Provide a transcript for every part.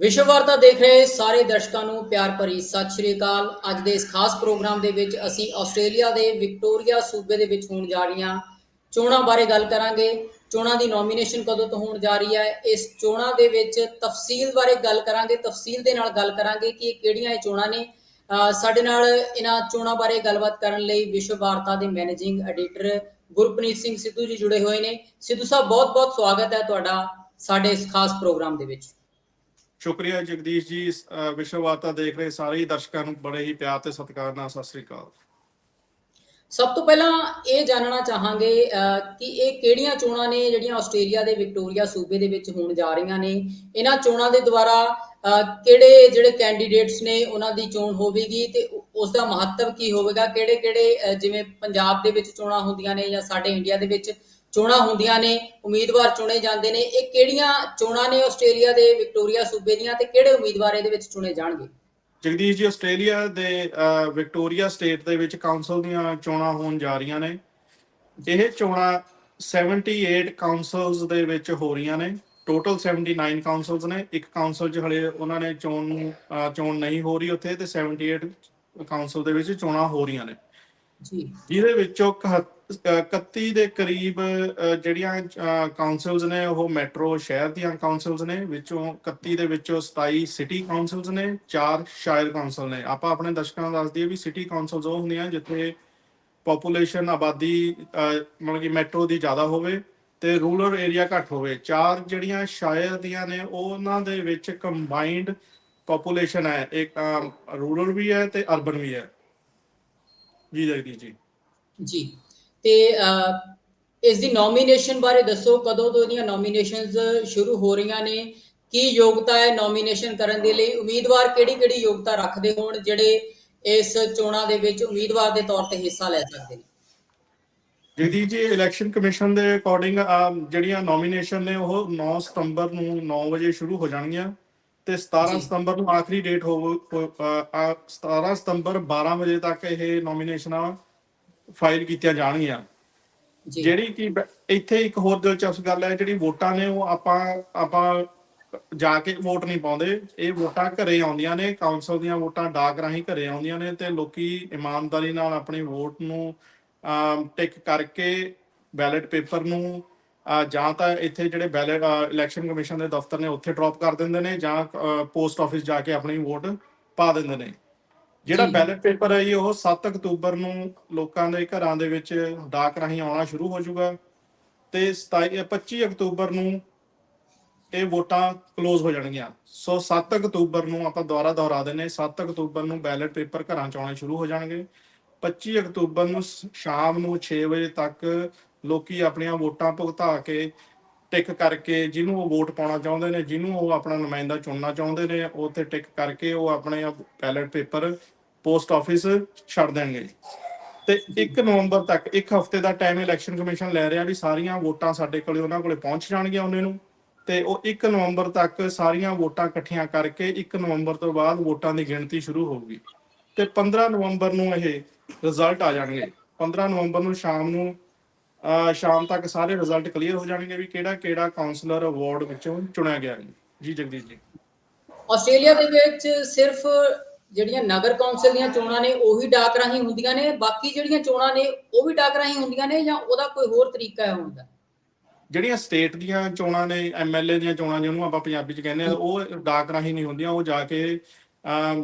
ਵਿਸ਼ਵ ਵਾਰਤਾ ਦੇਖ ਰਹੇ ਸਾਰੇ ਦਰਸ਼ਕਾਂ ਨੂੰ ਪਿਆਰ ਭਰੀ ਸਤਿ ਸ਼੍ਰੀ ਅਕਾਲ। ਅੱਜ ਦੇ ਇਸ ਖਾਸ ਪ੍ਰੋਗਰਾਮ ਦੇ ਵਿੱਚ ਅਸੀਂ ਆਸਟ੍ਰੇਲੀਆ ਦੇ ਵਿਕਟੋਰੀਆ ਸੂਬੇ ਦੇ ਵਿੱਚ ਹੋਣ ਜਾ ਰਹੀਆਂ ਚੋਣਾਂ ਬਾਰੇ ਗੱਲ ਕਰਾਂਗੇ। ਚੋਣਾਂ ਦੀ ਨੋਮੀਨੇਸ਼ਨ ਕਦੋਂ ਤੋਂ ਹੋਣ ਜਾ ਰਹੀ ਹੈ, ਇਸ ਚੋਣਾਂ ਦੇ ਵਿੱਚ ਤਫਸੀਲ ਬਾਰੇ ਗੱਲ ਕਰਾਂਗੇ। ਤਫਸੀਲ ਦੇ ਨਾਲ ਗੱਲ ਕਰਾਂਗੇ ਕਿ ਇਹ ਕਿਹੜੀਆਂ ਇਹ ਚੋਣਾਂ ਨੇ। ਸਾਡੇ ਨਾਲ ਇਹਨਾਂ ਚੋਣਾਂ ਬਾਰੇ ਗੱਲਬਾਤ ਕਰਨ ਲਈ ਵਿਸ਼ਵ ਵਾਰਤਾ ਦੇ ਮੈਨੇਜਿੰਗ ਐਡੀਟਰ ਗੁਰਪ੍ਰੀਤ ਸਿੰਘ ਸਿੱਧੂ ਜੀ ਜੁੜੇ ਹੋਏ ਨੇ। ਸਿੱਧੂ ਸਾਹਿਬ, ਬਹੁਤ-ਬਹੁਤ ਸਵਾਗਤ ਹੈ ਤੁਹਾਡਾ ਸਾਡੇ ਇਸ ਖਾਸ ਪ੍ਰੋਗਰਾਮ ਦੇ ਵਿੱਚ। ਸ਼ੁਕਰੀਆ ਜਗਦੀਸ਼ ਜੀ ਵਿਸ਼ਵ ਵਾਰਤਾ ਦੇਖ ਰਹੇ ਸਾਰੇ ਦਰਸ਼ਕਾਂ ਨੂੰ ਬੜੇ ਹੀ ਪਿਆਰ ਤੇ ਸਤਿਕਾਰ ਨਾਲ ਸਤਿ ਸ੍ਰੀ ਅਕਾਲ। ਸਭ ਤੋਂ ਪਹਿਲਾਂ ਇਹ ਜਾਣਨਾ ਚਾਹਾਂਗੇ ਕਿ ਇਹ ਕਿਹੜੀਆਂ ਚੋਣਾਂ ਨੇ ਜਿਹੜੀਆਂ ਆਸਟ੍ਰੇਲੀਆ ਦੇ ਵਿਕਟੋਰੀਆ ਸੂਬੇ ਦੇ ਵਿੱਚ ਹੋਣ ਜਾ ਰਹੀਆਂ ਨੇ? ਇਹਨਾਂ ਚੋਣਾਂ ਦੇ ਦੁਆਰਾ ਅਹ, ਕਿਹੜੇ ਜਿਹੜੇ ਕੈਂਡੀਡੇਟਸ ਨੇ ਉਹਨਾਂ ਦੀ ਚੋਣ ਹੋਵੇਗੀ ਤੇ ਉ- ਉਸ ਦਾ ਮਹੱਤਵ ਕੀ ਹੋਵੇਗਾ? ਕਿਹੜੇ ਕਿਹੜੇ ਜਿਵੇਂ ਪੰਜਾਬ ਦੇ ਵਿੱਚ ਚੋਣਾਂ ਹੁੰਦੀਆਂ ਨੇ ਜਾਂ ਸਾਡੇ ਇੰਡੀਆ ਦੇ ਵਿੱਚ ਚੋਣਾਂ ਹੁੰਦੀਆਂ ਨੇ ਉਮੀਦਵਾਰ ਚੁਣੇ ਜਾਂਦੇ ਨੇ ਇਹ ਕਿਹੜੀਆਂ ਚੋਣਾਂ ਨੇ ਆਸਟ੍ਰੇਲੀਆ ਦੇ ਵਿਕਟੋਰੀਆ ਸੂਬੇ ਦੀਆਂ ਤੇ ਕਿਹੜੇ ਉਮੀਦਵਾਰ ਇਹਦੇ ਵਿੱਚ ਚੁਣੇ ਜਾਣਗੇ? ਜਗਦੀਸ਼ ਜੀ ਆਸਟ੍ਰੇਲੀਆ ਦੇ ਵਿਕਟੋਰੀਆ ਸਟੇਟ ਦੇ ਵਿੱਚ ਕਾਉਂਸਲ ਦੀਆਂ ਚੋਣਾਂ ਹੋਣ ਜਾ ਰਹੀਆਂ ਨੇ। ਇਹ ਚੋਣਾਂ 78 ਕਾਉਂਸਲਸ ਦੇ ਵਿੱਚ ਹੋ ਰਹੀਆਂ ਨੇ। ਟੋਟਲ 79 ਕਾਉਂਸਲਸ ਨੇ। ਇੱਕ ਕਾਉਂਸਲ 'ਚ ਹਲੇ ਉਹਨਾਂ ਨੇ ਚੋਣ ਨੂੰ ਚੋਣ ਨਹੀਂ ਹੋ ਰਹੀ ਉੱਥੇ ਤੇ 78 ਕਾਉਂਸਲ ਦੇ ਵਿੱਚ ਚੋਣਾਂ ਹੋ ਰਹੀਆਂ ਨੇ। ਜੀ। ਜਿਹਦੇ ਵਿੱਚੋਂ 31 ਦੇ ਕਰੀਬ ਜਿਹੜੀਆਂ ਕਾਉਂਸਲਸ ਨੇ, ਉਹ ਮੈਟਰੋ ਸ਼ਹਿਰ ਦੀਆਂ ਕਾਉਂਸਲਸ ਨੇ, ਵਿੱਚੋਂ 31 ਦੇ ਵਿੱਚੋਂ 27 ਸਿਟੀ ਕਾਉਂਸਲਸ ਨੇ 4 ਸ਼ਾਇਰ ਕਾਉਂਸਲ ਨੇ। ਆਪਾਂ ਆਪਣੇ ਦਰਸ਼ਕਾਂ ਨੂੰ ਦੱਸ ਦਈਏ ਵੀ ਸਿਟੀ ਕਾਉਂਸਲਸ ਉਹ ਹੁੰਦੀਆਂ ਜਿੱਥੇ ਪੋਪੂਲੇਸ਼ਨ ਆਬਾਦੀ ਮਤਲਬ ਕਿ ਮੈਟਰੋ ਦੀ ਜ਼ਿਆਦਾ ਹੋਵੇ ਤੇ ਰੂਰਲ ਏਰੀਆ ਘੱਟ ਹੋਵੇ। ਚਾਰ ਜਿਹੜੀਆਂ ਸ਼ਾਇਰ ਦੀਆਂ ਨੇ, ਉਹਨਾਂ ਦੇ ਵਿੱਚ ਕੰਬਾਈਨਡ ਪੋਪੂਲੇਸ਼ਨ ਹੈ। ਇੱਕ ਰੂਰਲ ਵੀ ਹੈ ਤੇ ਅਰਬਨ ਵੀ ਹੈ। ਜੀ ਜਗਦੀਸ਼ ਜੀ। ਜੀ। ਤੇ ਇਸ ਦੀ ਨੋਮੀਨੇਸ਼ਨ ਬਾਰੇ ਦੱਸੋ ਕਦੋਂ ਤੋਂ ਇਹਦੀਆਂ ਨੋਮੀਨੇਸ਼ਨਸ ਸ਼ੁਰੂ ਹੋ ਰਹੀਆਂ ਨੇ? ਕੀ ਯੋਗਤਾ ਹੈ ਨੋਮੀਨੇਸ਼ਨ ਕਰਨ ਦੇ ਲਈ? ਉਮੀਦਵਾਰ ਕਿਹੜੀ ਕਿਹੜੀ ਯੋਗਤਾ ਰੱਖਦੇ ਹੋਣ ਜਿਹੜੇ ਇਸ ਚੋਣਾਂ ਦੇ ਵਿੱਚ ਉਮੀਦਵਾਰ ਦੇ ਤੌਰ ਤੇ ਹਿੱਸਾ ਲੈ ਸਕਦੇ ਨੇ? ਜਗਦੀਸ਼ ਜੀ ਇਲੈਕਸ਼ਨ ਕਮਿਸ਼ਨ ਦੇ ਅਕੋਰਡਿੰਗ ਜਿਹੜੀਆਂ ਨੋਮੀਨੇਸ਼ਨ ਨੇ ਉਹ 9 ਸਤੰਬਰ ਨੂੰ 9 ਵਜੇ ਸ਼ੁਰੂ ਹੋ ਜਾਣਗੀਆਂ ਤੇ 17 ਜੀ। ਸਤੰਬਰ ਨੂੰ ਆਖਰੀ ਡੇਟ ਹੋ ਹੋ- ਅ, ਅ, 17 ਸਤੰਬਰ 12 ਵਜੇ ਤੱਕ ਇਹ ਨੋਮੀਨੇਸ਼ਨਾਂ ਫਾਈਲ ਕੀਤੀਆਂ ਜਾਣਗੀਆਂ। ਜਿਹੜੀ ਕਿ ਇੱਥੇ ਇੱਕ ਹੋਰ ਦਿਲਚਸਪ ਗੱਲ ਹੈ ਜਿਹੜੀ ਵੋਟਾਂ ਨੇ ਉਹ ਆਪਾਂ ਆਪਾਂ ਜਾ ਕੇ ਵੋਟ ਨਹੀਂ ਪਾਉਂਦੇ। ਇਹ ਵੋਟਾਂ ਘਰੇ ਆਉਂਦੀਆਂ ਨੇ ਕਾਉਂਸਲ ਦੀਆਂ ਵੋਟਾਂ ਡਾਕ ਰਾਹੀਂ ਘਰੇ ਆਉਂਦੀਆਂ ਨੇ ਤੇ ਲੋਕੀ ਇਮਾਨਦਾਰੀ ਨਾਲ ਆਪਣੀ ਵੋਟ ਨੂੰ ਟਿਕ ਕਰਕੇ ਬੈਲਟ ਪੇਪਰ ਨੂੰ ਜਾਂ ਤਾਂ ਇੱਥੇ ਜਿਹੜੇ ਬੈਲਟ ਇਲੈਕਸ਼ਨ ਕਮਿਸ਼ਨ ਦੇ ਦਫ਼ਤਰ ਨੇ ਉੱਥੇ ਡ੍ਰੌਪ ਕਰ ਦਿੰਦੇ ਨੇ ਜਾਂ ਪੋਸਟ ਆਫਿਸ ਜਾ ਕੇ ਆਪਣੀ ਵੋਟ ਪਾ ਦਿੰਦੇ ਨੇ। ਜਿਹੜਾ। ਬੈਲਟ ਪੇਪਰ ਹੈ ਜੀ ਉਹ 7 ਅਕਤੂਬਰ ਨੂੰ ਲੋਕਾਂ ਦੇ ਘਰਾਂ ਦੇ ਵਿੱਚ ਡਾਕ ਰਾਹੀਂ ਆਉਣਾ ਸ਼ੁਰੂ ਹੋ ਜਾਊਗਾ ਤੇ 27 25 ਅਕਤੂਬਰ ਨੂੰ ਇਹ ਵੋਟਾਂ ਕਲੋਜ਼ ਹੋ ਜਾਣਗੀਆਂ ਸੋ 7 ਅਕਤੂਬਰ ਨੂੰ ਆਪਾਂ ਦੁਬਾਰਾ ਦੁਹਰਾ ਦਿੰਨੇ 7 ਅਕਤੂਬਰ ਨੂੰ ਬੈਲਟ ਪੇਪਰ ਘਰਾਂ ਚ ਆਉਣੇ ਸ਼ੁਰੂ ਹੋ ਜਾਣਗੇ 25 ਅਕਤੂਬਰ ਨੂੰ ਸ਼ਾਮ ਨੂੰ 6 ਵਜੇ ਤੱਕ ਲੋਕੀ ਆਪਣੀਆਂ ਵੋਟਾਂ ਭੁਗਤਾ ਕੇ ਟਿਕ ਕਰਕੇ ਜਿਹਨੂੰ ਉਹ ਵੋਟ ਪਾਉਣਾ ਚਾਹੁੰਦੇ ਨੇ, ਜਿਹਨੂੰ ਉਹ ਆਪਣਾ ਨੁਮਾਇੰਦਾ ਚੁਣਨਾ ਚਾਹੁੰਦੇ ਨੇ, ਉਹ ਤੇ ਟਿਕ ਕਰਕੇ ਉਹ ਆਪਣੇ ਬੈਲਟ ਪੇਪਰ, ਪੋਸਟ ਆਫਿਸ ਛੱਡ ਦੇਣਗੇ। ਤੇ 1 ਨਵੰਬਰ ਤੱਕ, ਇੱਕ ਹਫ਼ਤੇ ਦਾ ਟਾਈਮ ਇਲੈਕਸ਼ਨ ਕਮਿਸ਼ਨ ਲੈ ਰਿਹਾ ਵੀ ਸਾਰੀਆਂ ਵੋਟਾਂ ਸਾਡੇ ਕੋਲੇ, ਉਹਨਾਂ ਕੋਲੇ ਪਹੁੰਚ ਜਾਣਗੀਆਂ ਉਹਨੇ ਨੂੰ। ਤੇ ਉਹ 1 ਨਵੰਬਰ ਤੱਕ ਸਾਰੀਆਂ ਵੋਟਾਂ ਇਕੱਠੀਆਂ ਕਰਕੇ 1 ਨਵੰਬਰ ਤੋਂ ਬਾਅਦ ਵੋਟਾਂ ਦੀ ਗਿਣਤੀ ਸ਼ੁਰੂ ਹੋਊਗੀ। ਤੇ 15 ਨਵੰਬਰ ਨੂੰ ਇਹ ਰਿਜ਼ਲਟ ਆ ਜਾਣਗੇ। 15 ਨਵੰਬਰ ਨੂੰ ਸ਼ਾਮ ਨੂੰ ਸ਼ਾਮ ਤੱਕ ਸਾਰੇ ਰਿਜ਼ਲਟ ਕਲੀਅਰ ਹੋ ਜਾਣਗੇ ਵੀ ਕਿਹੜਾ ਕਿਹੜਾ ਕਾਉਂਸਲਰ ਅਵਾਰਡ ਵਿੱਚੋਂ ਚੁਣਿਆ ਗਿਆ ਹੈ। ਜੀ ਜਗਦੀਸ਼ ਜੀ। ਆਸਟ੍ਰੇਲੀਆ ਦੇ ਵਿੱਚ ਸਿਰਫ ਜਿਹੜੀਆਂ ਨਗਰ ਕੌਂਸਲ ਦੀਆਂ ਚੋਣਾਂ ਨੇ ਉਹੀ ਡਾਕ ਰਾਹੀਂ ਹੁੰਦੀਆਂ ਨੇ ਬਾਕੀ ਜਿਹੜੀਆਂ ਚੋਣਾਂ ਨੇ ਉਹ ਵੀ ਡਾਕ ਰਾਹੀਂ ਹੁੰਦੀਆਂ ਨੇ ਜਾਂ ਉਹਦਾ ਕੋਈ ਹੋਰ ਤਰੀਕਾ ਹੈ ਹੋਣ ਦਾ ਜਿਹੜੀਆਂ ਸਟੇਟ ਦੀਆਂ ਚੋਣਾਂ ਨੇ ਐਮਐਲਏ ਦੀਆਂ ਚੋਣਾਂ ਜਿਹਨੂੰ ਆਪਾਂ ਪੰਜਾਬੀ ਚ ਕਹਿੰਦੇ ਆ ਉਹ ਡਾਕ ਰਾਹੀਂ ਨਹੀਂ ਹੁੰਦੀਆਂ ਉਹ ਜਾ ਕੇ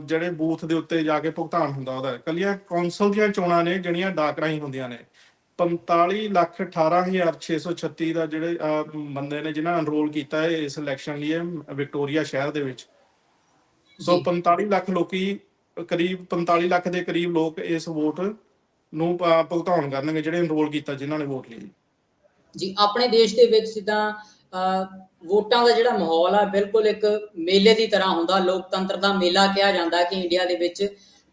ਜਿਹੜੇ ਬੂਥ ਦੇ ਉੱਤੇ ਜਾ ਕੇ ਭੁਗਤਾਨ ਹੁੰਦਾ ਉਹਦਾ। ਕੱਲੀਆਂ ਕੌਂਸਲ ਦੀਆਂ ਚੋਣਾਂ ਨੇ ਜਿਹੜੀਆਂ ਡਾਕ ਰਾਹੀਂ ਹੁੰਦੀਆਂ ਨੇ। 45 ਲੱਖ 18636 ਦਾ ਜਿਹੜੇ ਬੰਦੇ ਨੇ ਜਿਨ੍ਹਾਂ ਅਨਰੋਲ ਕੀਤਾ ਹੈ ਇਸ ਇਲੈਕਸ਼ਨ ਲਈ ਵਿਕਟੋਰੀਆ ਸ਼ਹਿਰ ਦੇ ਵਿੱਚ। ਸੋ ਜੀ। 45 ਲੱਖ ਲੋਕੀ ਕਰੀਬ 45 ਲੱਖ ਦੇ ਕਰੀਬ ਲੋਕ ਇਸ ਵੋਟ ਨੂੰ ਭੁਗਤਾਨ ਕਰਨਗੇ ਜਿਹੜੇ ਅਨਰੋਲ ਕੀਤਾ ਜਿਨ੍ਹਾਂ ਨੇ ਵੋਟ ਲਈ। ਜੀ ਆਪਣੇ ਦੇਸ਼ ਦੇ ਵਿੱਚ ਜਿੱਦਾਂ ਵੋਟਾਂ ਦਾ ਜਿਹੜਾ ਮਾਹੌਲ ਆ ਬਿਲਕੁਲ ਇੱਕ ਮੇਲੇ ਦੀ ਤਰ੍ਹਾਂ ਹੁੰਦਾ। ਲੋਕਤੰਤਰ ਦਾ ਮੇਲਾ ਕਿਹਾ ਜਾਂਦਾ ਹੈ ਕਿ ਇੰਡੀਆ ਦੇ ਵਿੱਚ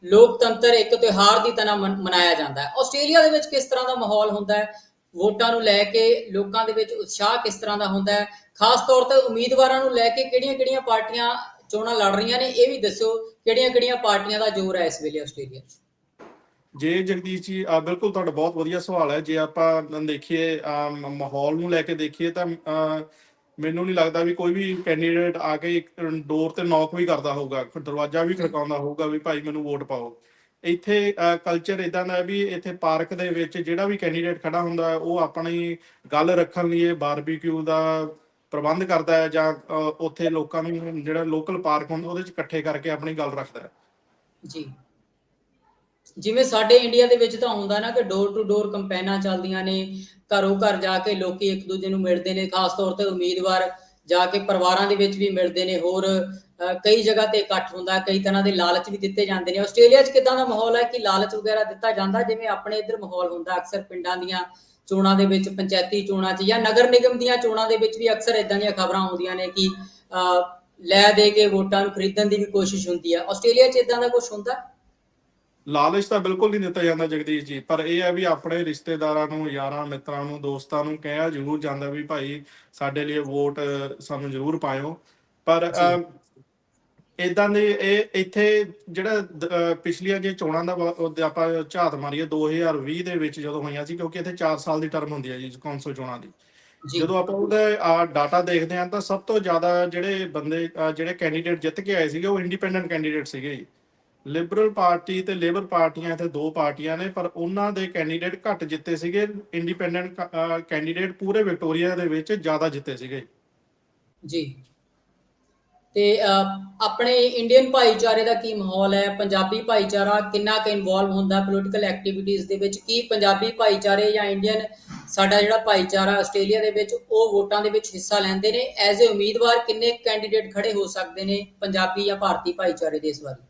ਲੋਕਤੰਤਰ ਇੱਕ ਤਿਉਹਾਰ ਦੀ ਤਰ੍ਹਾਂ ਮਨਾਇਆ ਜਾਂਦਾ ਹੈ। ਆਸਟ੍ਰੇਲੀਆ ਦੇ ਵਿੱਚ ਕਿਸ ਤਰ੍ਹਾਂ ਦਾ ਮਾਹੌਲ ਹੁੰਦਾ ਹੈ? ਵੋਟਾਂ ਨੂੰ ਲੈ ਕੇ ਲੋਕਾਂ ਦੇ ਵਿੱਚ ਉਤਸ਼ਾਹ ਕਿਸ ਤਰ੍ਹਾਂ ਦਾ ਹੁੰਦਾ ਹੈ? ਖਾਸ ਤੌਰ ਤੇ ਉਮੀਦਵਾਰਾਂ ਨੂੰ ਲੈ ਕੇ ਕਿਹੜੀਆਂ-ਕਿਹੜੀਆਂ ਪਾਰਟੀਆਂ ਚੋਣਾਂ ਲੜ ਰਹੀਆਂ ਨੇ? ਇਹ ਵੀ ਦੱਸੋ ਕਿਹੜੀਆਂ-ਕਿਹੜੀਆਂ ਪਾਰਟੀਆਂ ਦਾ ਜ਼ੋਰ ਹੈ ਇਸ ਵੇਲੇ ਆਸਟ੍ਰੇਲੀਆ 'ਚ? ਜੇ ਜਗਦੀਸ਼ ਜੀ ਆ ਬਿਲਕੁਲ ਤੁਹਾਡਾ ਬਹੁਤ ਵਧੀਆ ਸਵਾਲ ਹੈ। ਜੇ ਆਪਾਂ ਦੇਖੀਏ ਮਾਹੌਲ ਨੂੰ ਲੈ ਕੇ ਦੇਖੀਏ ਤਾਂ ਮੈਨੂੰ ਨਹੀਂ ਲੱਗਦਾ ਵੀ ਕੋਈ ਵੀ ਕੈਂਡੀਡੇਟ ਆ ਕੇ ਇੱਕ ਡੋਰ ਤੇ ਨੌਕ ਵੀ ਕਰਦਾ ਹੋਊਗਾ ਦਰਵਾਜ਼ਾ ਵੀ ਖੜਕਾਉਂਦਾ ਹੋਊਗਾ ਵੀ ਭਾਈ ਮੈਨੂੰ ਵੋਟ ਪਾਓ। ਇੱਥੇ ਕਲਚਰ ਇਦਾਂ ਦਾ ਵੀ ਇੱਥੇ ਪਾਰਕ ਦੇ ਵਿੱਚ ਜਿਹੜਾ ਵੀ ਕੈਂਡੀਡੇਟ ਖੜਾ ਹੁੰਦਾ ਹੈ ਉਹ ਆਪਣੀ ਗੱਲ ਰੱਖਣ ਲਈ ਬਾਰਬੀਕਿਊ ਦਾ ਪ੍ਰਬੰਧ ਕਰਦਾ ਹੈ ਜਾਂ ਉੱਥੇ ਲੋਕਾਂ ਨੂੰ ਜਿਹੜਾ ਲੋਕਲ ਪਾਰਕ ਹੁੰਦਾ ਉਹਦੇ ਚ ਇਕੱਠੇ ਕਰਕੇ ਆਪਣੀ ਗੱਲ ਰੱਖਦਾ ਹੈ। ਜੀ। ਜਿਵੇਂ ਸਾਡੇ ਇੰਡੀਆ ਦੇ ਵਿੱਚ ਤਾਂ ਹੁੰਦਾ ਨਾ ਕਿ ਡੋਰ ਟੂ ਡੋਰ ਕੰਪੇਨਾਂ ਚੱਲਦੀਆਂ ਨੇ, ਘਰੋਂ ਘਰ ਜਾ ਕੇ ਲੋਕੀ ਇੱਕ ਦੂਜੇ ਨੂੰ ਮਿਲਦੇ ਨੇ, ਖਾਸ ਤੌਰ ਤੇ ਉਮੀਦਵਾਰ ਜਾ ਕੇ ਪਰਿਵਾਰਾਂ ਦੇ ਵਿੱਚ ਵੀ ਮਿਲਦੇ ਨੇ, ਹੋਰ ਕਈ ਜਗ੍ਹਾ ਤੇ ਇਕੱਠ ਹੁੰਦਾ, ਕਈ ਤਰ੍ਹਾਂ ਦੇ ਲਾਲਚ ਵੀ ਦਿੱਤੇ ਜਾਂਦੇ ਨੇ। ਆਸਟ੍ਰੇਲੀਆ 'ਚ ਕਿਦਾਂ ਦਾ ਮਾਹੌਲ ਹੈ ਕਿ ਲਾਲਚ ਵਗੈਰਾ ਦਿੱਤਾ ਜਾਂਦਾ? ਜਿਵੇਂ ਆਪਣੇ ਇੱਧਰ ਮਾਹੌਲ ਹੁੰਦਾ, ਅਕਸਰ ਪਿੰਡਾਂ ਦੀਆਂ ਚੋਣਾਂ ਦੇ ਵਿੱਚ, ਪੰਚਾਇਤੀ ਚੋਣਾਂ 'ਚ ਜਾਂ ਨਗਰ ਨਿਗਮ ਦੀਆਂ ਚੋਣਾਂ ਦੇ ਵਿੱਚ ਵੀ ਅਕਸਰ ਇਦਾਂ ਦੀਆਂ ਖਬਰਾਂ ਆਉਂਦੀਆਂ ਨੇ ਕਿ ਲੈ ਦੇ ਕੇ ਵੋਟਾਂ ਨੂੰ ਖਰੀਦਣ ਦੀ ਵੀ ਕੋਸ਼ਿਸ਼ ਹੁੰਦੀ ਹੈ ਆਸਟ੍ਰੇਲੀਆ 'ਚ ਇਦਾਂ ਦਾ ਕੁਝ ਹੁੰਦਾ? ਲਾਲਚ ਤਾਂ ਬਿਲਕੁਲ ਨਹੀਂ ਦਿੱਤਾ ਜਾਂਦਾ ਜਗਦੀਸ਼ ਜੀ ਪਰ ਇਹ ਹੈ ਵੀ ਆਪਣੇ ਰਿਸ਼ਤੇਦਾਰਾਂ ਨੂੰ ਯਾਰਾਂ ਮਿੱਤਰਾਂ ਨੂੰ ਦੋਸਤਾਂ ਨੂੰ ਕਿਹਾ ਜ਼ਰੂਰ ਜਾਂਦਾ ਵੀ ਭਾਈ ਸਾਡੇ ਲਈ ਵੋਟ ਸਾਨੂੰ ਜ਼ਰੂਰ ਪਾਇਓ। ਪਰ ਇਦਾਂ ਦੇ ਇਹ ਇੱਥੇ ਜਿਹੜਾ ਪਿਛਲੀਆਂ ਜੇ ਚੋਣਾਂ ਦਾ ਆਪਾਂ ਝਾਤ ਮਾਰੀਏ 2020 ਦੇ ਵਿੱਚ ਜਦੋਂ ਹੋਈਆਂ ਸੀ ਕਿਉਂਕਿ ਇੱਥੇ 4 ਸਾਲ ਦੀ ਟਰਮ ਹੁੰਦੀ ਹੈ ਜੀ ਕੌਂਸਲ ਚੋਣਾਂ ਦੀ। ਜਦੋਂ ਆਪਾਂ ਉਹਦਾ ਡਾਟਾ ਦੇਖਦੇ ਹਾਂ ਤਾਂ ਸਭ ਤੋਂ ਜ਼ਿਆਦਾ ਜਿਹੜੇ ਬੰਦੇ ਜਿਹੜੇ ਕੈਂਡੀਡੇਟ ਜਿੱਤ ਕੇ ਆਏ ਸੀਗੇ ਉਹ ਇੰਡੀਪੈਂਡੈਂਟ ਕੈਂਡੀਡੇਟ ਸੀਗੇ ਜੀ। ਲਿਬਰਲ ਪਾਰਟੀ ਤੇ ਲੇਬਰ ਪਾਰਟੀਆਂ ਇੱਥੇ ਦੋ ਪਾਰਟੀਆਂ ਨੇ, ਪਰ ਉਹਨਾਂ ਦੇ ਕੈਂਡੀਡੇਟ ਘੱਟ ਜਿੱਤੇ ਸੀਗੇ। ਇੰਡੀਪੈਂਡੈਂਟ ਕੈਂਡੀਡੇਟ ਪੂਰੇ ਵਿਕਟੋਰੀਆ ਦੇ ਵਿੱਚ ਜ਼ਿਆਦਾ ਜਿੱਤੇ ਸੀਗੇ। ਜੀ। ਤੇ ਆਪਣੇ ਇੰਡੀਅਨ ਭਾਈਚਾਰੇ ਦਾ ਕੀ ਮਾਹੌਲ ਹੈ? ਪੰਜਾਬੀ ਭਾਈਚਾਰਾ ਕਿੰਨਾ ਕੁ ਇਨਵੋਲਵ ਹੁੰਦਾ ਪੋਲੀਟੀਕਲ ਐਕਟੀਵਿਟੀਜ਼ ਦੇ ਵਿੱਚ? ਕੀ ਪੰਜਾਬੀ ਭਾਈਚਾਰੇ ਜਾਂ ਇੰਡੀਅਨ ਸਾਡਾ ਜਿਹੜਾ ਭਾਈਚਾਰਾ ਆਸਟ੍ਰੇਲੀਆ ਦੇ ਵਿੱਚ, ਉਹ ਵੋਟਾਂ ਦੇ ਵਿੱਚ ਹਿੱਸਾ ਲੈਂਦੇ ਨੇ? ਐਜ਼ ਅ ਉਮੀਦਵਾਰ ਕਿੰਨੇ ਕੈਂਡੀਡੇਟ ਖੜੇ ਹੋ ਸਕਦੇ ਨੇ ਪੰਜਾਬੀ ਜਾਂ ਭਾਰਤੀ ਭਾਈਚਾਰੇ ਦੇ ਇਸ ਵਾਰੀ?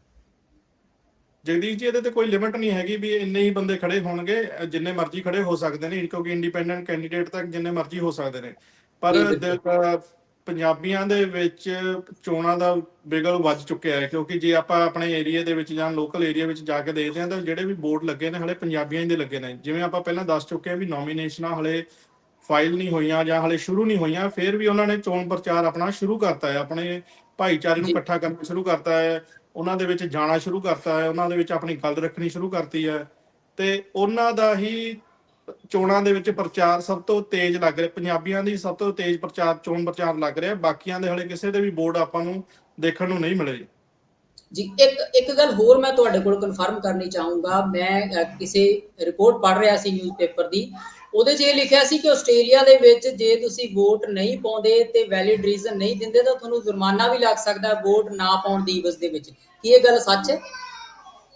ਜਗਦੀਸ਼ ਜੀ ਇਹਦੇ ਤੇ ਕੋਈ ਲਿਮਿਟ ਨਹੀਂ ਹੈਗੀ ਵੀ ਇੰਨੇ ਹੀ ਬੰਦੇ ਖੜੇ ਹੋਣਗੇ ਜਿੰਨੇ ਮਰਜ਼ੀ ਖੜੇ ਹੋ ਸਕਦੇ ਨੇ ਕਿਉਂਕਿ ਇੰਡੀਪੈਂਡੈਂਟ ਕੈਂਡੀਡੇਟ ਤੱਕ ਜਿੰਨੇ ਮਰਜ਼ੀ ਹੋ ਸਕਦੇ ਨੇ। ਪਰ ਪੰਜਾਬੀਆਂ ਦੇ ਵਿੱਚ ਚੋਣਾਂ ਦਾ ਬਿਗਲ ਵੱਜ ਚੁੱਕਿਆ ਹੈ ਕਿਉਂਕਿ ਜੇ ਆਪਾਂ ਆਪਣੇ ਏਰੀਆ ਦੇ ਵਿੱਚ ਜਾਂ ਲੋਕਲ ਏਰੀਆ ਵਿੱਚ ਜਾ ਕੇ ਦੇਖਦੇ ਹਾਂ ਤਾਂ ਜਿਹੜੇ ਵੀ ਬੋਰਡ ਲੱਗੇ ਨੇ ਹਲੇ ਪੰਜਾਬੀਆਂ ਦੇ ਲੱਗੇ ਨੇ। ਜਿਵੇਂ ਆਪਾਂ ਪਹਿਲਾਂ ਦੱਸ ਚੁੱਕੇ ਹਾਂ ਵੀ ਨੋਮੀਨੇਸ਼ਨਾਂ ਹਲੇ ਫਾਈਲ ਨਹੀਂ ਹੋਈਆਂ ਜਾਂ ਹਲੇ ਸ਼ੁਰੂ ਨਹੀਂ ਹੋਈਆਂ ਫਿਰ ਵੀ ਉਹਨਾਂ ਨੇ ਚੋਣ ਪ੍ਰਚਾਰ ਆਪਣਾ ਸ਼ੁਰੂ ਕਰਤਾ ਹੈ ਆਪਣੇ ਭਾਈਚਾਰੇ ਨੂੰ। ਇਕੱਠਾ ਕਰਨਾ ਸ਼ੁਰੂ ਕਰਤਾ ਹੈ। ਉਹਨਾਂ ਦੇ ਵਿੱਚ ਜਾਣਾ ਸ਼ੁਰੂ ਕਰਤਾ ਹੈ, ਉਹਨਾਂ ਦੇ ਵਿੱਚ ਆਪਣੀ ਗੱਲ ਰੱਖਣੀ ਸ਼ੁਰੂ ਕਰਤੀ ਹੈ ਤੇ ਉਹਨਾਂ ਦਾ ਹੀ ਚੋਣਾਂ ਦੇ ਵਿੱਚ ਪ੍ਰਚਾਰ ਸਭ ਤੋਂ ਤੇਜ਼ ਲੱਗ ਰਿਹਾ, ਪੰਜਾਬੀਆਂ ਦੀ ਸਭ ਤੋਂ ਤੇਜ਼ ਪ੍ਰਚਾਰ, ਚੋਣ ਪ੍ਰਚਾਰ ਲੱਗ ਰਿਹਾ, ਬਾਕੀਆਂ ਦੇ ਹਲੇ ਕਿਸੇ ਦੇ ਵੀ ਬੋਰਡ ਆਪਾਂ ਨੂੰ ਦੇਖਣ ਨੂੰ ਨਹੀਂ ਮਿਲੇ। ਜੀ, ਇੱਕ ਇੱਕ ਗੱਲ ਹੋਰ ਮੈਂ ਤੁਹਾਡੇ ਕੋਲ ਕਨਫਰਮ ਕਰਨੀ ਚਾਹੂੰਗਾ, ਮੈਂ ਕਿਸੇ ਰਿਪੋਰਟ ਪੜ੍ਹ ਰਿਹਾ ਸੀ ਨਿਊਜ਼ਪੇਪਰ ਦੀ ਉਹਦੇ 'ਚ ਇਹ ਲਿਖਿਆ ਸੀ ਕਿ ਆਸਟ੍ਰੇਲੀਆ ਦੇ ਵਿੱਚ ਜੇ ਤੁਸੀਂ ਵੋਟ ਨਹੀਂ ਪਾਉਂਦੇ ਤੇ ਵੈਲਿਡ ਰੀਜ਼ਨ ਨਹੀਂ ਦਿੰਦੇ ਤਾਂ ਤੁਹਾਨੂੰ ਜੁਰਮਾਨਾ ਵੀ ਲੱਗ ਸਕਦਾ ਹੈ ਵੋਟ ਨਾ ਪਾਉਣ ਦੀ ਇਵਜ਼ ਦੇ ਵਿੱਚ। ਕੀ ਇਹ ਗੱਲ ਸੱਚ ਹੈ?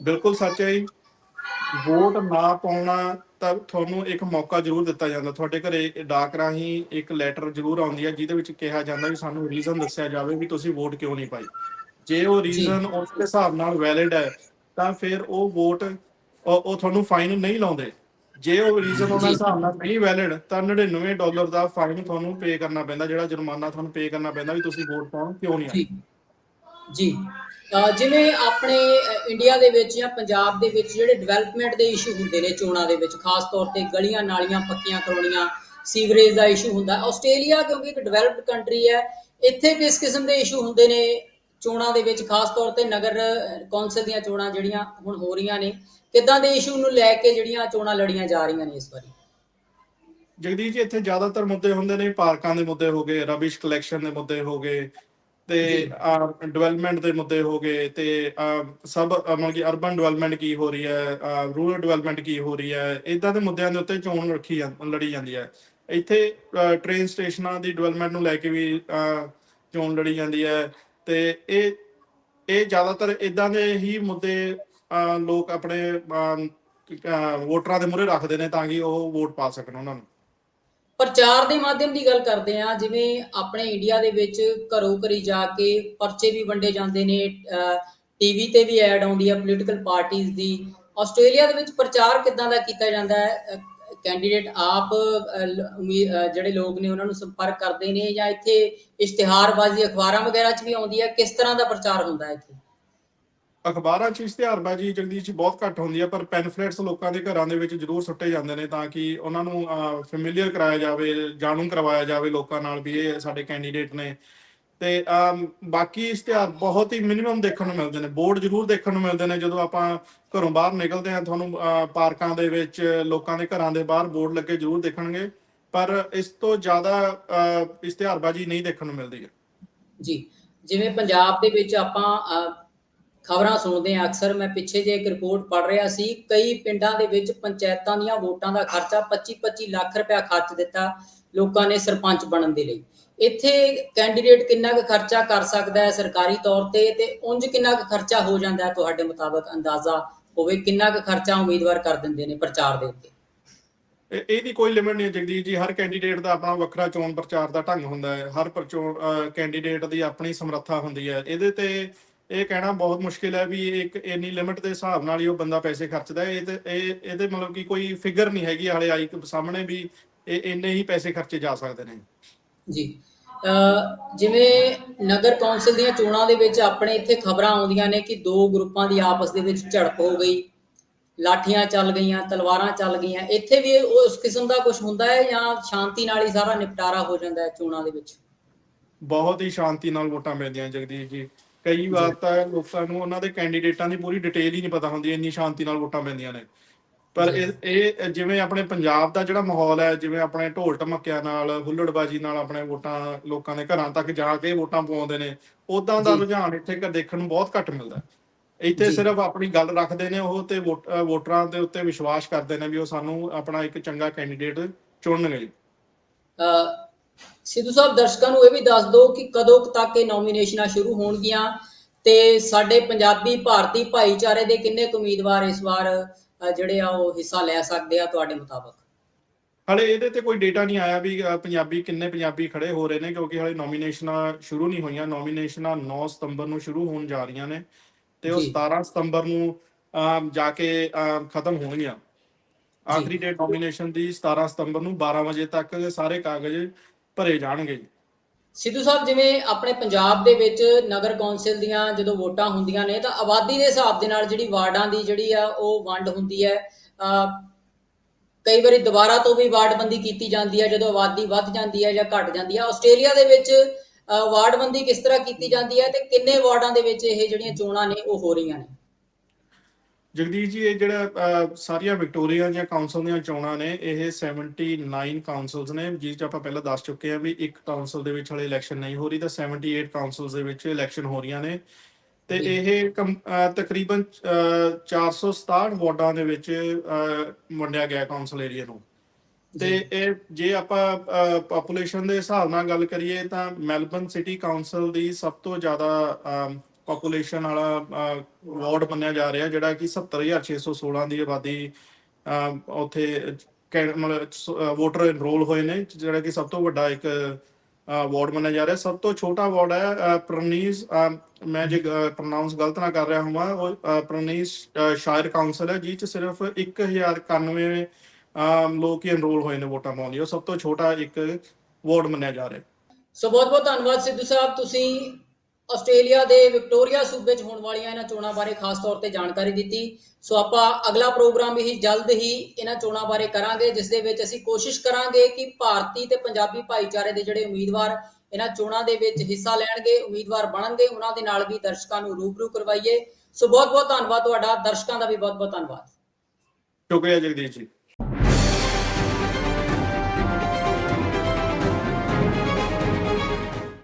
ਬਿਲਕੁਲ ਸੱਚ ਹੈ ਜੀ। ਵੋਟ ਨਾ ਪਾਉਣਾ ਤਾਂ ਤੁਹਾਨੂੰ ਇੱਕ ਮੌਕਾ ਜ਼ਰੂਰ ਦਿੱਤਾ ਜਾਂਦਾ। ਤੁਹਾਡੇ ਘਰੇ ਡਾਕ ਰਾਹੀਂ ਇੱਕ ਲੈਟਰ ਜ਼ਰੂਰ ਆਉਂਦੀ ਹੈ ਜਿਹਦੇ ਵਿੱਚ ਕਿਹਾ ਜਾਂਦਾ ਵੀ ਸਾਨੂੰ ਰੀਜ਼ਨ ਦੱਸਿਆ ਜਾਵੇ ਵੀ ਤੁਸੀਂ ਵੋਟ ਕਿਉਂ ਨਹੀਂ ਪਾਈ। ਜੇ ਉਹ ਰੀਜ਼ਨ ਉਸ ਦੇ ਹਿਸਾਬ ਨਾਲ ਵੈਲਿਡ ਹੈ ਤਾਂ ਫਿਰ ਉਹ ਵੋਟ ਉਹ ਉਹ ਤੁਹਾਨੂੰ ਫਾਈਨ ਨਹੀਂ ਲਾਉਂਦੇ। ਜੇ ਉਹ ਰੀਜ਼ਨ ਉਹਨਾਂ। ਹਿਸਾਬ ਨਾਲ ਨਹੀਂ ਵੈਲਿਡ ਤਾਂ 99 ਡਾਲਰ ਦਾ ਫਾਈਨ ਤੁਹਾਨੂੰ ਪੇ ਕਰਨਾ ਪੈਂਦਾ ਜਿਹੜਾ ਜੁਰਮਾਨਾ ਤੁਹਾਨੂੰ ਪੇ ਕਰਨਾ ਪੈਂਦਾ ਵੀ ਤੁਸੀਂ ਵੋਟ ਪਾਉਣ ਕਿਉਂ ਨਹੀਂ ਆਏ? ਜੀ। ਜਿਵੇਂ ਆਪਣੇ ਇੰਡੀਆ ਦੇ ਵਿੱਚ ਜਾਂ ਪੰਜਾਬ ਦੇ ਵਿੱਚ ਜਿਹੜੇ ਡਿਵੈਲਪਮੈਂਟ ਦੇ ਇਸ਼ੂ ਹੁੰਦੇ ਨੇ ਚੋਣਾਂ ਦੇ ਵਿੱਚ ਖਾਸ ਤੌਰ ਤੇ ਗਲੀਆਂ ਨਾਲੀਆਂ ਪੱਕੀਆਂ ਕਰਾਉਣੀਆਂ ਸੀਵਰੇਜ ਦਾ ਇਸ਼ੂ ਹੁੰਦਾ ਆਸਟ੍ਰੇਲੀਆ ਕਿਉਂਕਿ ਇੱਕ ਡਿਵੈਲਪਡ ਕੰਟਰੀ ਹੈ ਇੱਥੇ ਕਿਸ ਕਿਸਮ ਦੇ ਇਸ਼ੂ ਹੁੰਦੇ ਨੇ? ਚੋਣਾਂ ਦੇ ਵਿੱਚ ਖਾਸ ਤੌਰ ਤੇ ਨਗਰ ਕੌਂਸਲ ਦੀਆਂ ਚੋਣਾਂ ਜਿਹੜੀਆਂ ਹੁਣ ਹੋ ਰਹੀਆਂ ਨੇ ਕਿੱਦਾਂ ਦੇ ਇਸ਼ੂ ਨੂੰ ਲੈ ਕੇ ਜਿਹੜੀਆਂ ਚੋਣਾਂ ਲੜੀਆਂ ਜਾ ਰਹੀਆਂ ਨੇ ਇਸ ਵਾਰੀ? ਜਗਦੀਸ਼ ਜੀ ਇੱਥੇ ਜ਼ਿਆਦਾਤਰ ਮੁੱਦੇ ਹੁੰਦੇ ਨੇ ਪਾਰਕਾਂ ਦੇ ਮੁੱਦੇ ਹੋ ਗਏ ਰਬਿਸ਼ ਕਲੈਕਸ਼ਨ ਦੇ ਮੁੱਦੇ ਹੋ ਗਏ ਤੇ। ਡਿਵੈਲਪਮੈਂਟ ਦੇ ਮੁੱਦੇ ਹੋ ਗਏ ਤੇ ਸਭ ਮਤਲਬ ਕਿ ਅਰਬਨ ਡਿਵੈਲਪਮੈਂਟ ਕੀ ਹੋ ਰਹੀ ਹੈ ਰੂਰਲ ਡਿਵੈਲਪਮੈਂਟ ਕੀ ਹੋ ਰਹੀ ਹੈ ਇਦਾਂ ਦੇ ਮੁੱਦਿਆਂ ਦੇ ਉੱਤੇ ਚੋਣ ਰੱਖੀ ਲੜੀ ਜਾਂਦੀ ਹੈ। ਇੱਥੇ ਟ੍ਰੇਨ ਸਟੇਸ਼ਨਾਂ ਦੀ ਡਿਵੈਲਪਮੈਂਟ ਨੂੰ ਲੈ ਕੇ ਵੀ ਚੋਣ ਲੜੀ ਜਾਂਦੀ ਹੈ। ਤੇ ਇਹ ਇਹ ਜ਼ਿਆਦਾਤਰ ਇਦਾਂ ਦੇ ਹੀ ਮੁੱਦੇ ਲੋਕ ਆਪਣੇ ਵੋਟਰਾਂ ਦੇ ਮੂਹਰੇ ਰੱਖਦੇ ਨੇ ਤਾਂ ਕਿ ਉਹ ਵੋਟ ਪਾ ਸਕਣ ਉਹਨਾਂ ਨੂੰ। ਪ੍ਰਚਾਰ ਦੇ ਮਾਧਿਅਮ ਦੀ ਗੱਲ ਕਰਦੇ ਆ ਜਿਵੇਂ ਆਪਣੇ ਇੰਡੀਆ ਦੇ ਵਿੱਚ ਘਰੋਂ ਘਰੀ ਜਾ ਕੇ ਪਰਚੇ ਵੀ ਵੰਡੇ ਜਾਂਦੇ ਨੇ ਟੀਵੀ ਤੇ ਵੀ ਐਡ ਆਉਂਦੀ ਹੈ ਪੋਲੀਟੀਕਲ ਪਾਰਟੀਆਂ ਦੀ। ਆਸਟ੍ਰੇਲੀਆ ਦੇ ਵਿੱਚ ਪ੍ਰਚਾਰ ਕਿੱਦਾਂ ਦਾ ਕੀਤਾ ਜਾਂਦਾ ਹੈ? ਕੈਂਡੀਡੇਟ ਆਪ ਜਿਹੜੇ ਲੋਕ ਨੇ ਉਹਨਾਂ ਨੂੰ ਸੰਪਰਕ ਕਰਦੇ ਨੇ ਜਾਂ ਇੱਥੇ ਇਸ਼ਤਿਹਾਰਬਾਜ਼ੀ, ਅਖਬਾਰਾਂ ਵਗੈਰਾ 'ਚ ਵੀ ਆਉਂਦੀ ਹੈ? ਕਿਸ ਤਰ੍ਹਾਂ ਦਾ ਪ੍ਰਚਾਰ ਹੁੰਦਾ ਹੈ ਇੱਥੇ? ਅਖਬਾਰਾਂ 'ਚ ਇਸ਼ਤਿਹਾਰਬਾਜ਼ੀ ਜਗਦੀਸ਼ ਜੀ ਬਹੁਤ ਘੱਟ ਹੁੰਦੀ ਹੈ, ਪਰ ਪੈਨਫਲੇਟਸ ਲੋਕਾਂ ਦੇ ਘਰਾਂ ਦੇ ਵਿੱਚ ਜ਼ਰੂਰ ਸੁੱਟੇ ਜਾਂਦੇ ਨੇ ਤਾਂ ਕਿ ਉਹਨਾਂ ਨੂੰ ਫੈਮਿਲੀਅਰ ਕਰਾਇਆ ਜਾਵੇ, ਜਾਣੂ ਕਰਵਾਇਆ ਜਾਵੇ ਲੋਕਾਂ ਨਾਲ ਵੀ ਇਹ ਸਾਡੇ ਕੈਂਡੀਡੇਟ ਨੇ। ਤੇ ਬਾਕੀ ਇਸ਼ਤਿਹਾਰ ਬਹੁਤ ਹੀ ਮਿਨੀਮਮ ਦੇਖਣ ਨੂੰ ਮਿਲਦੇ ਨੇ ਬੋਰਡ ਜ਼ਰੂਰ ਦੇਖਣ ਨੂੰ ਮਿਲਦੇ ਨੇ ਜਦੋਂ ਆਪਾਂ ਘਰੋਂ ਬਾਹਰ ਨਿਕਲਦੇ ਹਾਂ, ਤੁਹਾਨੂੰ ਪਾਰਕਾਂ ਦੇ ਵਿੱਚ, ਲੋਕਾਂ ਦੇ ਘਰਾਂ ਦੇ ਬਾਹਰ ਬੋਰਡ ਲੱਗੇ ਜ਼ਰੂਰ ਦੇਖਣਗੇ, ਪਰ ਇਸ ਤੋਂ ਜ਼ਿਆਦਾ ਇਸ਼ਤਿਹਾਰਬਾਜ਼ੀ ਨਹੀਂ ਦੇਖਣ ਨੂੰ ਮਿਲਦੀ ਹੈ। ਜੀ, ਜਿਵੇਂ ਪੰਜਾਬ ਦੇ ਵਿੱਚ ਆਪਾਂ ਖਬਰਾਂ ਸੁਣਦੇ ਹਾਂ, ਅਕਸਰ ਮੈਂ ਪਿੱਛੇ ਜੇ ਇੱਕ ਰਿਪੋਰਟ ਪੜ੍ਹ ਰਿਹਾ ਸੀ, ਕਈ ਪਿੰਡਾਂ ਦੇ ਵਿੱਚ ਪੰਚਾਇਤਾਂ ਦੀਆਂ ਵੋਟਾਂ ਦਾ ਖਰਚਾ 25-25 ਲੱਖ ਰੁਪਇਆ ਖਰਚ ਦਿੱਤਾ ਲੋਕਾਂ ਨੇ ਸਰਪੰਚ ਬਣਨ ਦੇ ਲਈ। ਇੱਥੇ ਕੈਂਡੀਡੇਟ ਕਿੰਨਾ ਕੁ ਖਰਚਾ ਕਰ ਸਕਦਾ ਹੈ ਸਰਕਾਰੀ ਤੌਰ ਤੇ ਤੇ ਉਂਝ ਕਿੰਨਾ ਕੁ ਖਰਚਾ ਹੋ ਜਾਂਦਾ ਹੈ ਤੁਹਾਡੇ ਮੁਤਾਬਕ ਅੰਦਾਜ਼ਾ ਹੋਵੇ ਕਿੰਨਾ ਕੁ ਖਰਚਾ ਉਮੀਦਵਾਰ ਕਰ ਦਿੰਦੇ ਨੇ ਪ੍ਰਚਾਰ ਦੇ ਉੱਤੇ? ਇਹਦੀ ਕੋਈ ਲਿਮਿਟ ਨਹੀਂ ਹੈ ਜੀ, ਹਰ ਕੈਂਡੀਡੇਟ ਦਾ ਆਪਣਾ ਵੱਖਰਾ ਚੋਣ ਪ੍ਰਚਾਰ ਦਾ ਢੰਗ ਹੁੰਦਾ ਹੈ, ਹਰ ਕੈਂਡੀਡੇਟ ਦੀ ਆਪਣੀ ਸਮਰੱਥਾ ਹੁੰਦੀ ਹੈ। ਇਹਦੇ ਤੇ ਇਹ ਕਹਿਣਾ ਬਹੁਤ ਮੁਸ਼ਕਿਲ ਹੈ ਵੀ ਇੱਕ ਇੰਨੀ ਲਿਮਿਟ ਦੇ ਹਿਸਾਬ ਨਾਲ ਹੀ ਉਹ ਬੰਦਾ ਪੈਸੇ ਖਰਚਦਾ ਹੈ। ਇਹ ਇਹਦੇ ਮਤਲਬ ਕਿ ਕੋਈ ਫਿਗਰ ਨਹੀਂ ਹੈਗੀ ਹਲੇ ਆਈ ਸਾਹਮਣੇ ਵੀ ਇਹ ਇੰਨੇ ਹੀ ਪੈਸੇ ਖਰਚੇ ਜਾ ਸਕਦੇ ਨੇ। ਜੀ। ਜਿਵੇਂ ਨਗਰ ਕੌਂਸਲ ਦੀਆਂ ਚੋਣਾਂ ਦੇ ਵਿੱਚ ਆਪਣੇ ਇੱਥੇ ਖਬਰਾਂ ਆਉਂਦੀਆਂ ਨੇ ਕਿ ਦੋ ਗਰੁੱਪਾਂ ਦੀ ਆਪਸ ਦੇ ਵਿੱਚ ਝੜਪ ਹੋ ਗਈ ਲਾਠੀਆਂ ਚੱਲ ਗਈਆਂ ਤਲਵਾਰਾਂ ਚੱਲ ਗਈਆਂ। ਇੱਥੇ ਵੀ ਉਸ ਕਿਸਮ ਦਾ ਕੁਝ ਹੁੰਦਾ ਹੈ ਜਾਂ ਸ਼ਾਂਤੀ ਨਾਲ ਹੀ ਸਾਰਾ ਨਿਪਟਾਰਾ ਹੋ ਜਾਂਦਾ ਹੈ ਚੋਣਾਂ ਦੇ ਵਿੱਚ? ਬਹੁਤ ਹੀ ਸ਼ਾਂਤੀ ਨਾਲ ਵੋਟਾਂ ਮਿਲਦੀਆਂ ਜਗਦੀਸ਼ ਜੀ। ਕਈ ਵਾਰ ਤਾਂ ਲੋਕਾਂ ਨੂੰ ਉਹਨਾਂ ਦੇ ਕੈਂਡੀਡੇਟਾਂ ਦੀ ਪੂਰੀ ਡਿਟੇਲ ਹੀ ਨਹੀਂ ਪਤਾ ਹੁੰਦੀ ਇੰਨੀ ਸ਼ਾਂਤੀ ਨਾਲ ਵੋਟਾਂ ਪੈਂਦੀਆਂ ਨੇ। ਪਰ। ਇਹ ਜਿਵੇਂ ਆਪਣੇ ਪੰਜਾਬ ਦਾ ਜਿਹੜਾ ਮਾਹੌਲ ਹੈ ਜਿਵੇਂ ਆਪਣੇ ਢੋਲ ਢਮੱਕਿਆਂ ਨਾਲ ਹੁੱਲੜਬਾਜੀ ਨਾਲ ਆਪਣੇ ਵੋਟਾਂ ਲੋਕਾਂ ਦੇ ਘਰਾਂ ਤੱਕ ਜਾ ਕੇ ਵੋਟਾਂ ਪਵਾਉਂਦੇ ਨੇ ਉਦਾਂ ਦਾ। ਰੁਝਾਨ ਇੱਥੇ ਕ ਦੇਖਣ ਨੂੰ ਬਹੁਤ ਘੱਟ ਮਿਲਦਾ। ਇੱਥੇ। ਸਿਰਫ ਆਪਣੀ ਗੱਲ ਰੱਖਦੇ ਨੇ ਉਹ ਤੇ ਵੋਟਰਾਂ ਦੇ ਉੱਤੇ ਵਿਸ਼ਵਾਸ ਕਰਦੇ ਨੇ ਵੀ ਉਹ ਸਾਨੂੰ ਆਪਣਾ ਇੱਕ ਚੰਗਾ ਕੈਂਡੀਡੇਟ ਚੁਣਨਗੇ ਸਿੱਧੂ ਸਾਹਿਬ ਦਰਸ਼ਕਾਂ ਨੂੰ ਇਹ ਵੀ ਦੱਸ ਦਿਓ ਕਿ ਕਦੋਂ ਤੱਕ ਇਹ ਨੋਮੀਨੇਸ਼ਨਾਂ ਸ਼ੁਰੂ ਹੋਣਗੀਆਂ ਤੇ ਸਾਡੇ ਪੰਜਾਬੀ ਭਾਰਤੀ ਭਾਈਚਾਰੇ ਦੇ ਕਿੰਨੇ ਉਮੀਦਵਾਰ ਇਸ ਵਾਰ ਜਿਹੜੇ ਆ ਉਹ ਹਿੱਸਾ ਲੈ ਸਕਦੇ ਆ ਤੁਹਾਡੇ ਮੁਤਾਬਕ? ਹਲੇ ਇਹਦੇ ਤੇ ਕੋਈ ਡੇਟਾ ਨਹੀਂ ਆਇਆ ਵੀ ਪੰਜਾਬੀ ਕਿੰਨੇ ਪੰਜਾਬੀ ਖੜੇ ਹੋ ਰਹੇ ਨੇ ਕਿਉਂਕਿ ਹਲੇ ਨੋਮੀਨੇਸ਼ਨਾਂ ਸ਼ੁਰੂ ਨਹੀਂ ਹੋਈਆਂ। ਨੋਮੀਨੇਸ਼ਨਾਂ 9 ਸਤੰਬਰ ਨੂੰ ਸ਼ੁਰੂ ਹੋਣ ਜਾ ਰਹੀਆਂ ਨੇ ਤੇ ਉਹ ਜੀ। 17 ਸਤੰਬਰ ਨੂੰ ਜਾ ਕੇ ਖਤਮ ਹੋਣਗੀਆਂ। ਆਖਰੀ ਡੇਟ ਨੋਮੀਨੇਸ਼ਨ ਦੀ 17 ਸਤੰਬਰ ਨੂੰ 12 ਵਜੇ ਤੱਕ ਸਾਰੇ ਕਾਗਜ਼ ਭਰੇ ਜਾਣਗੇ। ਸਿੱਧੂ ਸਾਹਿਬ, ਜਿਵੇਂ ਆਪਣੇ ਪੰਜਾਬ ਦੇ ਵਿੱਚ ਨਗਰ ਕੌਂਸਲ ਦੀਆਂ ਜਦੋਂ ਵੋਟਾਂ ਹੁੰਦੀਆਂ ਨੇ, ਤਾਂ ਆਬਾਦੀ ਦੇ ਹਿਸਾਬ ਦੇ ਨਾਲ ਜਿਹੜੀ ਵਾਰਡਾਂ ਦੀ ਜਿਹੜੀ ਆ, ਉਹ ਵੰਡ ਹੁੰਦੀ ਹੈ। ਕਈ ਵਾਰੀ ਦੁਬਾਰਾ ਤੋਂ ਵੀ ਵਾਰਡਬੰਦੀ ਕੀਤੀ ਜਾਂਦੀ ਹੈ, ਜਦੋਂ ਆਬਾਦੀ ਵੱਧ ਜਾਂਦੀ ਹੈ ਜਾਂ ਘਟ ਜਾਂਦੀ ਹੈ। ਆਸਟ੍ਰੇਲੀਆ ਦੇ ਵਿੱਚ ਵਾਰਡਬੰਦੀ ਕਿਸ ਤਰ੍ਹਾਂ ਕੀਤੀ ਜਾਂਦੀ ਹੈ ਤੇ ਕਿੰਨੇ ਵਾਰਡਾਂ ਦੇ ਵਿੱਚ ਇਹ ਜਿਹੜੀਆਂ ਚੋਣਾਂ ਨੇ, ਉਹ ਹੋ ਰਹੀਆਂ ਨੇ? ਜਗਦੀਸ਼ ਜੀ ਇਹ ਜਿਹੜਾ ਸਾਰੀਆਂ ਵਿਕਟੋਰੀਆ ਦੀਆਂ ਕਾਉਂਸਲ ਦੀਆਂ ਚੋਣਾਂ ਨੇ ਇਹ 79 ਕਾਉਂਸਲਸ ਨੇ ਜਿਸ 'ਚ ਆਪਾਂ ਪਹਿਲਾਂ ਦੱਸ ਚੁੱਕੇ ਹਾਂ ਵੀ ਇੱਕ ਕਾਉਂਸਲ ਦੇ ਵਿੱਚ ਹਲੇ ਇਲੈਕਸ਼ਨ ਨਹੀਂ ਹੋ ਰਹੀ ਤਾਂ 78 ਕਾਉਂਸਲਸ ਦੇ ਵਿੱਚ ਇਲੈਕਸ਼ਨ ਹੋ ਰਹੀਆਂ ਨੇ। ਤੇ ਜੀ। ਇਹ ਤਕਰੀਬਨ ਅ, 467 ਵਾਰਡਾਂ ਦੇ ਵਿੱਚ ਵੰਡਿਆ ਗਿਆ ਕਾਉਂਸਲ ਏਰੀਆ ਨੂੰ। ਤੇ ਇਹ ਜੇ ਆਪਾਂ ਪੋਪੂਲੇਸ਼ਨ ਦੇ ਹਿਸਾਬ ਨਾਲ ਗੱਲ ਕਰੀਏ ਤਾਂ ਮੈਲਬਨ ਸਿਟੀ ਕਾਉਂਸਲ ਦੀ ਸਭ ਤੋਂ ਜ਼ਿਆਦਾ ਪੋਪੂਲੇਸ਼ਨ ਵਾਲਾ ਵਾਰਡ ਮੰਨਿਆ ਜਾ ਰਿਹਾ, ਜਿਹੜਾ ਕਿ 70616 ਦੀ ਆਬਾਦੀ ਉੱਥੇ ਮਤਲਬ ਵੋਟਰ ਐਨਰੋਲ ਹੋਏ ਨੇ, ਜਿਹੜਾ ਕਿ ਸਭ ਤੋਂ ਵੱਡਾ ਇੱਕ ਵਾਰਡ ਮੰਨਿਆ ਜਾ ਰਿਹਾ। ਸਭ ਤੋਂ ਛੋਟਾ ਵਾਰਡ ਹੈ ਪ੍ਰਨੀਸ ਮੈਂ ਜੇ ਪ੍ਰੋਨਾਂਸ ਗਲਤ ਨਾ ਕਰ ਰਿਹਾ ਹਾਂ ਉਹ ਪ੍ਰਨੀਸ ਸ਼ਾਇਰ ਕਾਉਂਸਲ ਹੈ ਜਿਸ ਚ ਸਿਰਫ 1091 ਲੋਕ ਹੀ ਐਨਰੋਲ ਹੋਏ ਨੇ ਵੋਟਾਂ ਪਾਉਣ ਲਈ। ਉਹ ਸਭ ਤੋਂ ਛੋਟਾ ਇੱਕ ਵਾਰਡ ਮੰਨਿਆ ਜਾ ਰਿਹਾ। ਸੋ ਬਹੁਤ ਬਹੁਤ ਧੰਨਵਾਦ ਸਿੱਧੂ ਸਾਹਿਬ। ਤੁਸੀਂ ਆਸਟ੍ਰੇਲੀਆ ਦੇ ਵਿਕਟੋਰੀਆ ਸੂਬੇ 'ਚ ਹੋਣ ਵਾਲੀਆਂ ਇਹਨਾਂ ਚੋਣਾਂ ਬਾਰੇ ਖਾਸ ਤੌਰ ਤੇ ਜਾਣਕਾਰੀ ਦਿੱਤੀ। ਸੋ ਆਪਾਂ ਅਗਲਾ ਪ੍ਰੋਗਰਾਮ ਵੀ ਜਲਦ ਹੀ ਇਹਨਾਂ ਚੋਣਾਂ ਬਾਰੇ ਕਰਾਂਗੇ, ਜਿਸ ਦੇ ਵਿੱਚ ਅਸੀਂ ਕੋਸ਼ਿਸ਼ ਕਰਾਂਗੇ ਕਿ ਭਾਰਤੀ ਤੇ ਪੰਜਾਬੀ ਭਾਈਚਾਰੇ ਦੇ ਜਿਹੜੇ ਉਮੀਦਵਾਰ ਇਹਨਾਂ ਚੋਣਾਂ ਦੇ ਵਿੱਚ ਹਿੱਸਾ ਲੈਣਗੇ, ਉਮੀਦਵਾਰ ਬਣਨਗੇ, ਉਹਨਾਂ ਦੇ ਨਾਲ ਵੀ ਦਰਸ਼ਕਾਂ ਨੂੰ ਰੂਬਰੂ ਕਰਵਾਈਏ। ਸੋ ਬਹੁਤ ਬਹੁਤ ਧੰਨਵਾਦ ਤੁਹਾਡਾ, ਦਰਸ਼ਕਾਂ ਦਾ ਵੀ ਬਹੁਤ ਬਹੁਤ ਧੰਨਵਾਦ। ਸ਼ੁਕਰੀਆ ਜਗਦੀਸ਼ ਜੀ।